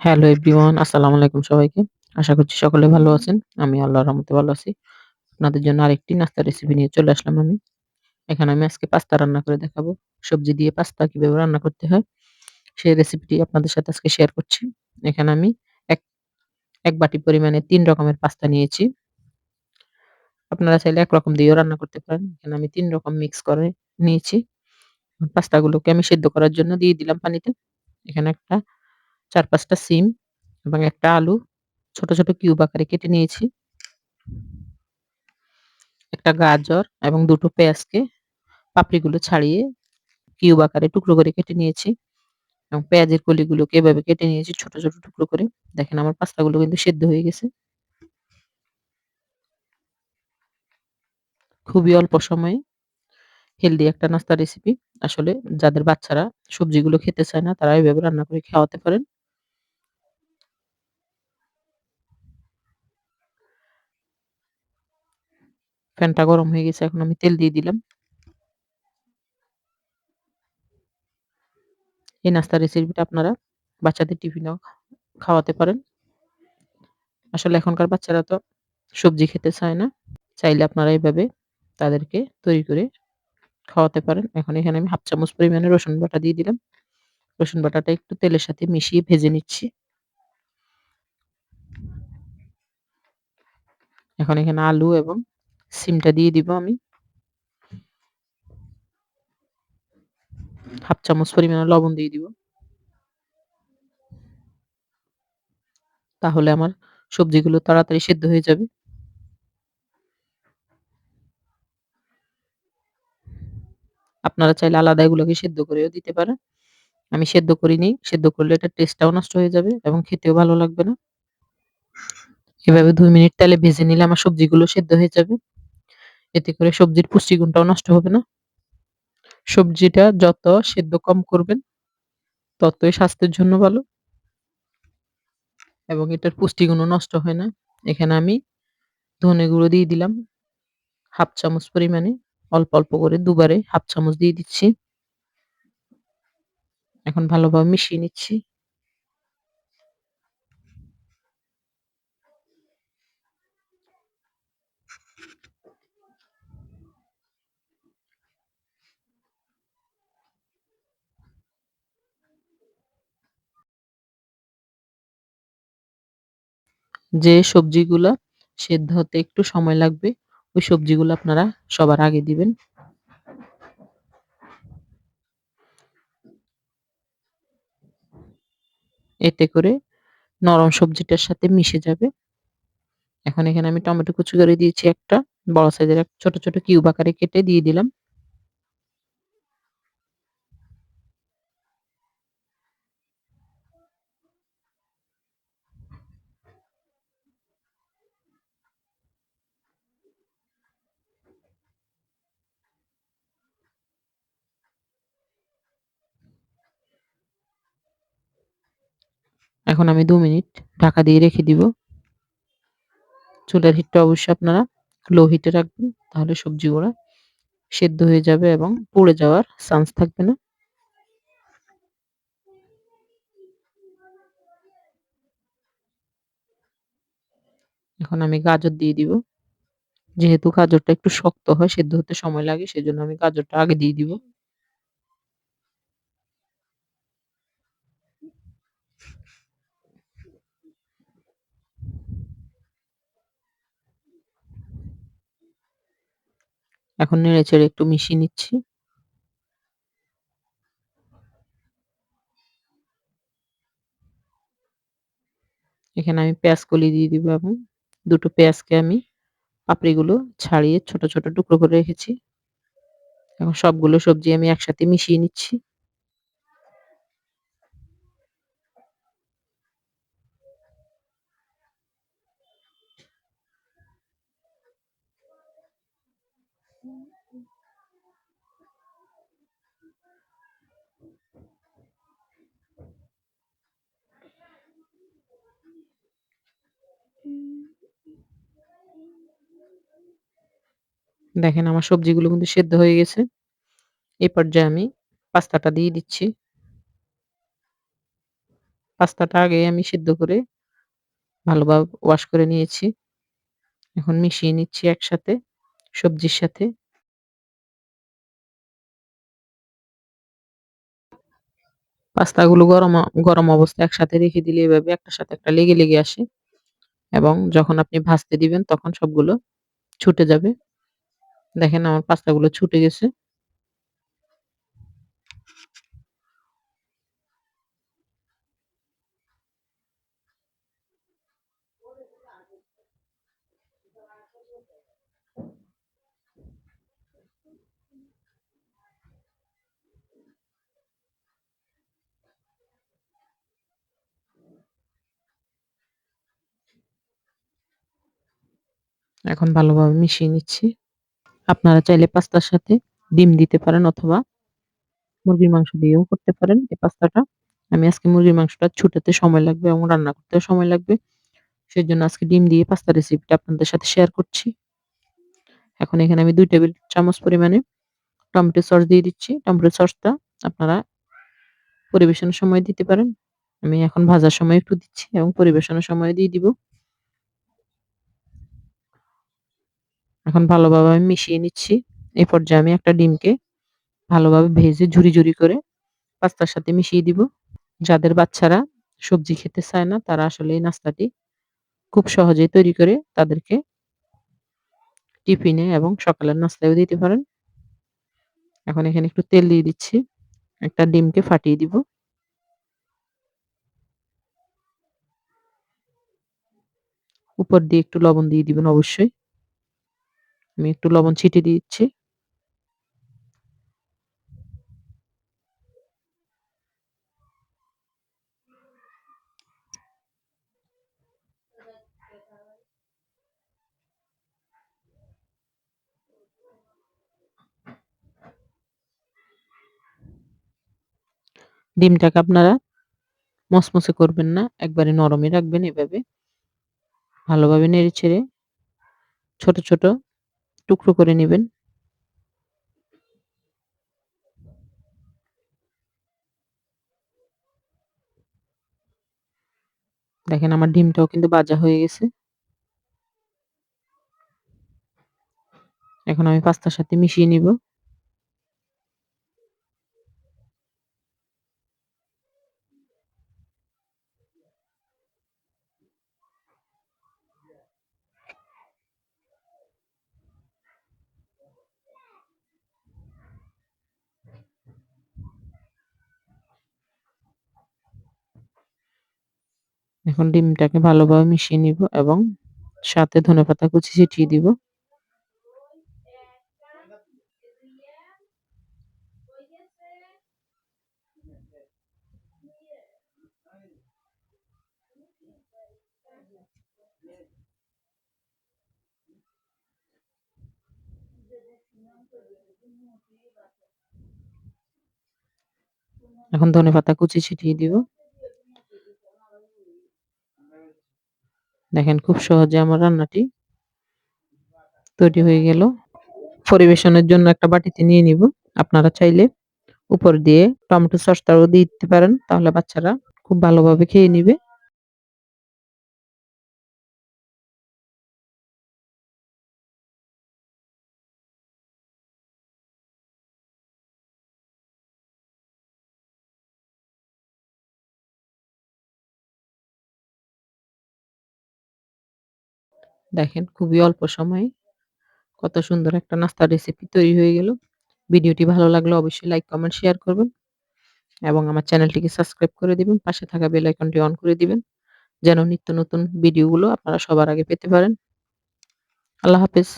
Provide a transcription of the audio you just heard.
Hello everyone আসসালামু আলাইকুম সবাইকে। আশা করছি সকলে ভালো আছেন। আমি আল্লাহর রহমতে ভালো আছি। আপনাদের জন্য আরেকটি নাস্তার রেসিপি নিয়ে চলে আসলাম আমি। এখানে আমি আজকে পাস্তা রান্না করে দেখাবো। সবজি দিয়ে পাস্তা কীভাবে রান্না করতে হয়, সেই রেসিপিটি আপনাদের সাথে আজকে শেয়ার করছি। এখানে আমি এক এক বাটি পরিমাণে তিন রকমের পাস্তা নিয়েছি। আপনারা চাইলে একরকম দিয়েও রান্না করতে পারেন। এখানে আমি তিন রকম মিক্স করে নিয়েছি। পাস্তাগুলোকে আমি সেদ্ধ করার জন্য দিয়ে দিলাম পানিতে। এখানে একটা ৪-৫ টা সিম এবং একটা আলু ছোট, ছোট কিউব আকারে কেটে নিয়েছি। একটা গাজর এবং ২ টো পেঁয়াজকে পাপড়িগুলো ছাড়িয়ে কিউব আকারে টুকরো করে কেটে নিয়েছি। এবং পেঁয়াজের কলিগুলোকে এভাবে কেটে নিয়েছি ছোট, ছোট টুকরো করে। দেখেন আমার পাস্তাগুলো কিন্তু সেদ্ধ হয়ে গেছে। খুবই অল্প সময়ে হেলদি একটা নাস্তা রেসিপি। আসলে যাদের বাচ্চারা সবজিগুলো খেতে চায় না তারা এভাবে রান্না করে খাওয়াতে পারেন। প্যানটা গরম হয়ে গেছে। এখন আমি তেল দিয়ে দিলাম। এই নাস্তার রেসিপিটা আপনারা বাচ্চাদের টিফিনেও খাওয়াতে পারেন। আসলে এখনকার বাচ্চারা তো সবজি খেতে চায় না। চাইলে আপনারা এভাবে তাদেরকে তৈরি করে খাওয়াতে পারেন। এখন এখানে আমি ১/২ চামচ পরিমাণে রসুন বাটা দিয়ে দিলাম। রসুন বাটাটা একটু তেলের সাথে মিশিয়ে ভেজে নিচ্ছি। এখন এখানে আলু এবং সিমটা দিয়ে দিব আমি। ১/২ চামচ পরিমাণে লবণ দিয়ে দিব। তাহলে আমার সবজিগুলো তাড়াতাড়ি সেদ্ধ হয়ে যাবে। আপনারা চাইলে আলাদা এগুলোকে সেদ্ধ করেও দিতে পারেন। আমি সেদ্ধ করিনি। সেদ্ধ করলে এটার টেস্টটাও নষ্ট হয়ে যাবে এবং খেতেও ভালো লাগবে না। এভাবে দুই মিনিট তেলে ভেজে নিলে আমার সবজিগুলো সেদ্ধ হয়ে যাবে। এতে করে সবজির পুষ্টিগুণটাও নষ্ট হবে না। সবজিটা যত সেদ্ধ কম করবেন ততই স্বাস্থ্যের জন্য ভালো। এবং এটার পুষ্টিগুণও নষ্ট হয় না। এখানে আমি ধনে গুঁড়ো দিয়ে দিলাম ১/২ চামচ পরিমাণে। অল্প, অল্প করে দুবারে ১/২ চামচ দিয়ে দিচ্ছি। এখন ভালোভাবে মিশিয়ে নিচ্ছি। যে সবজিগুলো সেদ্ধ হতে একটু সময় লাগবে ওই সবজিগুলো আপনারা সবার আগে দিবেন। এতে করে নরম সবজিটার সাথে মিশে যাবে। এখন এখানে আমি টমেটো কুচি করে দিয়েছি একটা। বড় সাইজের ছোট, ছোট কিউব আকারে কেটে দিয়ে দিলাম। এখন আমি দু মিনিট ঢাকা দিয়ে রেখে দিব। চুলার হিটটা অবশ্যই আপনারা লো হিটে রাখবেন। তাহলে সবজিগুলা সেদ্ধ হয়ে যাবে এবং পুড়ে যাওয়ার চান্স থাকবে না। এখন আমি গাজর দিয়ে দিব। যেহেতু গাজরটা একটু শক্ত হয়, সেদ্ধ হতে সময় লাগে, সেজন্য আমি গাজরটা আগে দিয়ে দিব। এখন নেড়েচেড়ে একটু মিশিয়ে নিচ্ছি। এখানে আমি পেঁয়াজ কলি দিয়ে দিব এবং ২ টো পেঁয়াজকে আমি পাপড়িগুলো ছাড়িয়ে ছোট, ছোট টুকরো করে রেখেছি। এবং সবগুলো সবজি আমি একসাথে মিশিয়ে নিচ্ছি। দেখেন আমার সবজিগুলো কিন্তু সেদ্ধ হয়ে গেছে। এই পর্যায়ে আমি পাস্তাটা দিয়ে দিচ্ছি। পাস্তাটা আগে আমি সিদ্ধ করে ভালোভাবে ওয়াশ করে নিয়েছি। এখন মিশিয়ে নিচ্ছি একসাথে সবজির সাথে। পাস্তাগুলো গরম গরম অবস্থায় একসাথে রেখে দিলে এভাবে একটার সাথে একটা লেগে, লেগে আসে এবং যখন আপনি ভাজতে দিবেন তখন সবগুলো ছুটে যাবে। দেখেন আমার পাস্তাগুলো ছুটে গেছে। এখন ভালোভাবে মিশিয়ে নিচ্ছি। আপনারা চাইলে পাস্তার সাথে ডিম দিতে পারেন অথবা মুরগির মাংস দিয়েও করতে পারেন এই পাস্তাটা। আমি আজকে মুরগির মাংসটা ছুটাতে সময় লাগবে এবং রান্না করতেও সময় লাগবে। সেই জন্য আজকে ডিম দিয়ে পাস্তা রেসিপিটা আপনাদের সাথে শেয়ার করছি। এখন এখানে আমি ২ টেবিল চামচ পরিমাণে টমেটো সস দিয়ে দিচ্ছি। টমেটো সসটা আপনারা পরিবেশনের সময় দিতে পারেন। আমি এখন ভাজার সময় একটু দিচ্ছি এবং পরিবেশনের সময় দিয়ে দিব। এখন ভালোভাবে আমি মিশিয়ে নিচ্ছি। এই পর্যায়ে আমি একটা ডিমকে ভালোভাবে ভেজে ঝুরি, ঝুরি করে পাস্তার সাথে মিশিয়ে দিব। যাদের বাচ্চারা সবজি খেতে চায় না তারা আসলে এই নাস্তাটি খুব সহজেই তৈরি করে তাদেরকে টিফিনে এবং সকালের নাস্তায়ও দিতে পারেন। এখন এখানে একটু তেল দিয়ে দিচ্ছি। একটা ডিমকে ফাটিয়ে দিব। উপর দিয়ে একটু লবণ দিয়ে দিবেন অবশ্যই। আমি একটু লবণ ছিটিয়ে দিচ্ছি। ডিমটাকে আপনারা মচমচে করবেন না। একবারে নরমই রাখবেন এভাবে। ভালোভাবে নেড়ে ছেড়ে ছোট, ছোট টুকরো করে নেবেন দেখেন আমার ডিমটাও কিন্তু বাজা হয়ে গেছে। এখন আমি পাস্তার সাথে মিশিয়ে নিব। এখন ডিমটাকে ভালোভাবে মিশিয়ে নিব এবং সাথে ধনেপাতা কুচি ছিটিয়ে দিব। এখন ধনেপাতা কুচি ছিটিয়ে দিব। দেখেন খুব সহজে আমার রান্নাটি তৈরি হয়ে গেল। পরিবেশনের জন্য একটা বাটিতে নিয়ে নিব। আপনারা চাইলে উপর দিয়ে টমেটো সসটাও দিয়ে দিতে পারেন। তাহলে বাচ্চারা খুব ভালোভাবে খেয়ে নিবে। দেখেন খুবই অল্প সময়ে কত সুন্দর একটা নাস্তার রেসিপি তৈরি হয়ে গেল। ভিডিওটি ভালো লাগলে অবশ্যই লাইক, কমেন্ট, শেয়ার করবেন এবং আমার চ্যানেলটিকে সাবস্ক্রাইব করে দিবেন। পাশে থাকা বেল আইকনটি অন করে দিবেন। যেন নিত্য নতুন ভিডিওগুলো আপনারা সবার আগে পেতে পারেন। আল্লাহ হাফেজ।